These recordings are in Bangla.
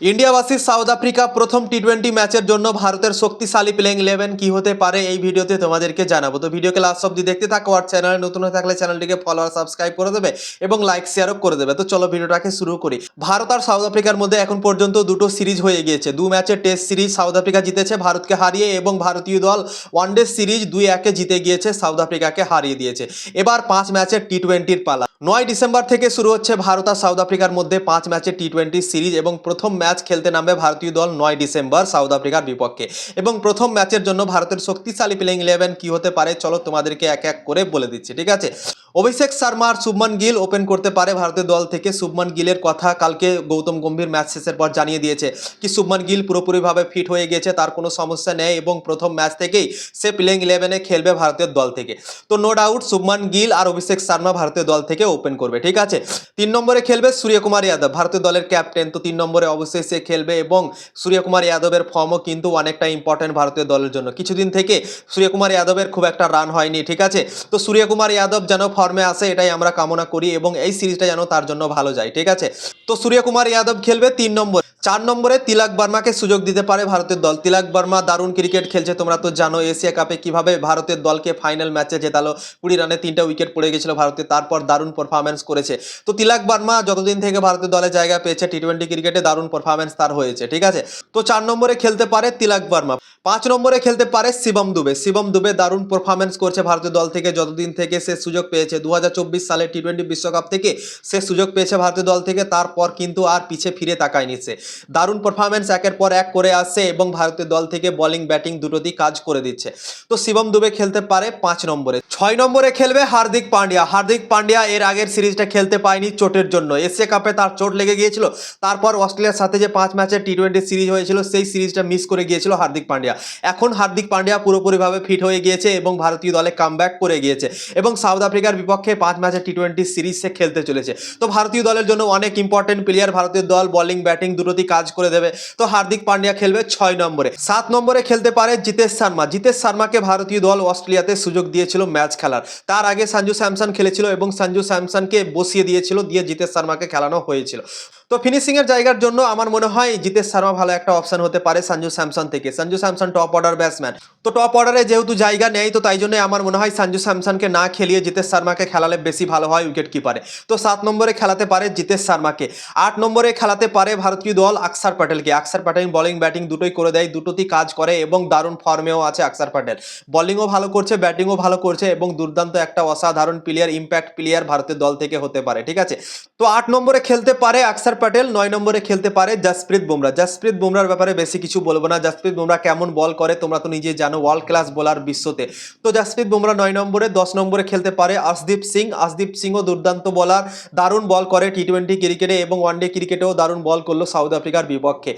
ইন্ডিয়া সাউথ আফ্রিকা প্রথম টি টোয়েন্টি ম্যাচের জন্য ভারতের শক্তিশালী প্লেইং ইলেভেন কি হতে পারে এই ভিডিওতে তোমাদেরকে জানাব। তো ভিডিওকে লাস্ট অব্দি দেখতে থাকো আর চ্যানেলে নতুন হয়ে থাকলে চ্যানেলটিকে ফলো আর সাবস্ক্রাইব করে দেবে এবং লাইক শেয়ারও করে দেবে। তো চলো ভিডিওটাকে শুরু করি। ভারত আর সাউথ আফ্রিকার মধ্যে এখন পর্যন্ত দুটো সিরিজ হয়ে গিয়েছে। দু ম্যাচের টেস্ট সিরিজ সাউথ আফ্রিকা জিতেছে ভারতকে হারিয়ে এবং ভারতীয় দল ওয়ানডে সিরিজ দুই একে জিতে গিয়েছে সাউথ আফ্রিকাকে হারিয়ে দিয়েছে। এবার পাঁচ ম্যাচের টি টোয়েন্টির পালা। নয় ডিসেম্বর থেকে শুরু হচ্ছে ভারত আর সাউথ আফ্রিকার মধ্যে পাঁচ ম্যাচের টি টোয়েন্টি সিরিজ এবং প্রথম ম্যাচ খেলতে নামবে ভারতীয় দল নয় ডিসেম্বর সাউথ আফ্রিকার বিপক্ষে। এবং প্রথম ম্যাচের জন্য ভারতের শক্তিশালী প্লেইং ইলেভেন কি হতে পারে, চলো তোমাদেরকে এক এক করে বলে দিচ্ছি, ঠিক আছে? অভিষেক শর্মা আর শুভমান গিল ওপেন করতে পারে ভারতের দল থেকে। শুভমান গিলের কথা কালকে গৌতম গম্ভীর ম্যাচ শেষের পর জানিয়ে দিয়েছে কি শুভমান গিল পুরোপুরিভাবে ফিট হয়ে গেছে তার কোনো সমস্যা নেই এবং প্রথম ম্যাচ থেকেই সে প্লেইং ইলেভেনে খেলবে ভারতের দল থেকে। তো নো ডাউট শুভমান গিল আর অভিষেক শর্মা ভারতীয় দল থেকে ওপেন করবে, ঠিক আছে? তিন নম্বরে খেলবে সূর্যকুমার যাদব, ভারতীয় দলের ক্যাপ্টেন তো তিন নম্বরে অবশ্যই সে খেলবে এবং সূর্যকুমার যাদবের ফর্মও কিন্তু অনেকটা ইম্পর্টেন্ট ভারতীয় দলের জন্য। কিছুদিন থেকে সূর্যকুমার যাদবের খুব একটা রান হয়নি, ঠিক আছে? তো সূর্যকুমার যাদব যেন ফর্মে আসে, এটাই আমরা কামনা করি এবং এই সিরিজটা যেন তার জন্য ভালো যায়, ঠিক আছে? তো সূর্যকুমার যাদব খেলবে তিন নম্বর। চার নম্বরে তিলক বর্মাকে সুযোগ দিতে পারে ভারতের দল। তিলক বর্মা দারুণ ক্রিকেট খেলছে, তোমরা তো জানো, এশিয়া কাপে কীভাবে ভারতের দলকে ফাইনাল ম্যাচে জেতালো। কুড়ি রানে তিনটা উইকেট পড়ে গেছিল ভারতের তারপর দারুণ পারফরমেন্স করেছে। তো তিলক বর্মা যতদিন থেকে ভারতের দলে জায়গা পেয়েছে টি টোয়েন্টি ক্রিকেটে দারুণ পারফরমেন্স তার হয়েছে, ঠিক আছে? তো চার নম্বরে খেলতে পারে তিলক বর্মা। পাঁচ নম্বরে খেলতে পারে শিবম দুবে। শিবম দুবে দারুণ পারফরমেন্স করছে ভারতীয় দল থেকে যতদিন থেকে সে সুযোগ পেয়েছে। দু সালে টি টোয়েন্টি বিশ্বকাপ থেকে সে সুযোগ পেয়েছে ভারতীয় দল থেকে, তারপর কিন্তু আর পিছে ফিরে তাকায়নি সে। দারুণ পারফরমেন্স একের পর এক করে আসছে এবং ভারতীয় দল থেকে বোলিং ব্যাটিং দুটোতেই কাজ করে দিচ্ছে। তো শিবম দুবে খেলতে পারে পাঁচ নম্বরে। ছয় নম্বরে খেলবে হার্দিক পান্ডিয়া। হার্দিক পান্ডিয়া এর আগের সিরিজটা খেলতে পায়নি চোটের জন্য। এশিয়া কাপে তার চোট লেগে গিয়েছিল। তারপর অস্ট্রেলিয়ার সাথে যে পাঁচ ম্যাচের টি টোয়েন্টি সিরিজ হয়েছিল, সেই সিরিজটা মিস করে গিয়েছিল হার্দিক পান্ডিয়া। এখন হার্দিক পান্ডিয়া পুরোপুরিভাবে ফিট হয়ে গিয়েছে এবং ভারতীয় দলে কামব্যাক করে গিয়েছে এবং সাউথ আফ্রিকার বিপক্ষে পাঁচ ম্যাচের টি টোয়েন্টি সিরিজ সে খেলতে চলেছে। তো ভারতীয় দলের জন্য অনেক ইম্পর্টেন্ট প্লেয়ার ভারতীয় দল বলিং ব্যাটিং দুটোতেই কাজ করে দেবে। তো হার্দিক পান্ডিয়া খেলবে ছয় নম্বরে। সাত নম্বরে খেলতে পারে জিতেশ শর্মা। জিতেশ শর্মাকে ভারতীয় দল অস্ট্রেলিয়াতে সুযোগ দিয়েছিল ম্যাচ খেলার। তার আগে সঞ্জু স্যামসন খেলেছিল এবং সঞ্জু স্যামসনকে বসিয়ে দিয়েছিল, দিয়ে জিতেশ শর্মাকে খেলানো হয়েছিল। তো ফিনিশিং এর জায়গার জন্য আমার মনে হয় জিতেশ শর্মা ভালো একটা অপশন হতে পারে সঞ্জু স্যামসন থেকে। Sanju Samson top order batsman তো টপ অর্ডারে যেহেতু জায়গা নেই, তো তাই জন্য আমার মনে হয় সঞ্জু স্যামসনকে না খেলিয়ে জিতেশ শর্মাকে খেলালে বেশি ভালো হয় উইকেট কিপারে তো সাত নম্বরে খেলাতে পারে জিতেশ শর্মাকে। আট নম্বরে খেলাতে পারে ভারতীয় দল আকসার প্যাটেলকে আকসার প্যাটেল বলিং ব্যাটিং দুটোই করে দেয়, দুটোতেই কাজ করে এবং দারুণ ফর্মেও আছে আকসার প্যাটেল বলিংও ভালো করছে ব্যাটিংও ভালো করছে এবং দুর্দান্ত একটা অসাধারণ প্লেয়ার ইম্প্যাক্ট প্লেয়ার ভারতের দল থেকে হতে পারে, ঠিক আছে? তো আট নম্বরে খেলতে পারে আকসার প্যাটেল, নয় নম্বরে খেলতে পারে জাসপ্রীত বুমরা। জাসপ্রীত বুমরার ব্যাপারে বেশি কিছু বলব না। জাসপ্রীত বুমরা কেমন বল করে তোমরা তো নিজে জানো ওয়ার্ল্ড ক্লাস বোলার বিশ্বতে। তো জাসপ্রীত বুমরা নয় নম্বরে, দশ নম্বরে খেলতে পারে আশদীপ সিং। আশদীপ সিংও দুর্দান্ত বলার দারুণ বল করে টি টোয়েন্টি ক্রিকেটে এবং ওয়ানডে ক্রিকেটেও দারুণ বল করল সাউথ আফ্রিকার বিপক্ষে।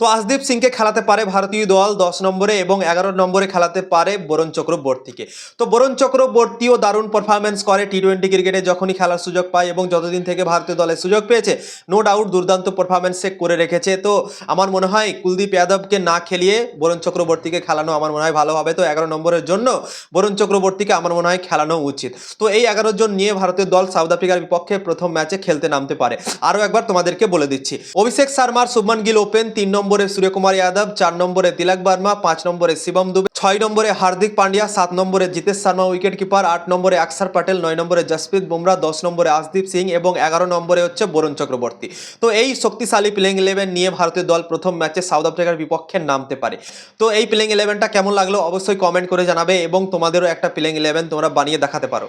তো আশদীপ সিংকে খেলাতে পারে ভারতীয় দল দশ নম্বরে এবং এগারো নম্বরে খেলাতে পারে বরুণ চক্রবর্তীকে। তো বরুণ চক্রবর্তীও দারুণ পারফরমেন্স করে টি টোয়েন্টি ক্রিকেটে যখনই খেলার সুযোগ পায় এবং যতদিন থেকে ভারতীয় দলের সুযোগ পেয়েছে নো ডাউট দুর্দান্ত পারফরমেন্স সে করে রেখেছে। তো আমার মনে হয় কুলদীপ যাদবকে না খেলিয়ে বরুণ চক্রবর্তীকে খেলানো আমার মনে হয় ভালো হবে। তো এগারো নম্বরের জন্য বরুণ চক্রবর্তীকে আমার মনে হয় খেলানো উচিত। তো এই এগারো জন নিয়ে ভারতের দল সাউথ আফ্রিকার বিপক্ষে প্রথম ম্যাচে খেলতে নামতে পারে। আরও একবার তোমাদেরকে বলে দিচ্ছি। অভিষেক শর্মার, শুভমান গিল ওপেন তিন নম্বরে সূর্যকুমার যাদব, চার নম্বরে তিলক বর্মা, পাঁচ নম্বরে শিবম দুবে। ছয় নম্বরে হার্দিক পান্ডিয়া সাত নম্বরে জিতেশ শর্মা উইকেট কিপার আট নম্বরে আকসার প্যাটেল, নয় নম্বরে জসপ্রীত বুমরা, দশ নম্বরে আশদীপ সিং এবং এগারো নম্বরে হচ্ছে বরুণ চক্রবর্তী। তো এই শক্তিশালী প্লেইং ইলেভেন নিয়ে ভারতীয় দল প্রথম ম্যাচে সাউথ আফ্রিকার বিপক্ষে নামতে পারে। তো এই প্লেইং ইলেভেনটা কেমন লাগল অবশ্যই কমেন্ট করে জানাবে এবং তোমাদেরও একটা প্লেইং ইলেভেন তোমরা বানিয়ে দেখাতে পারো।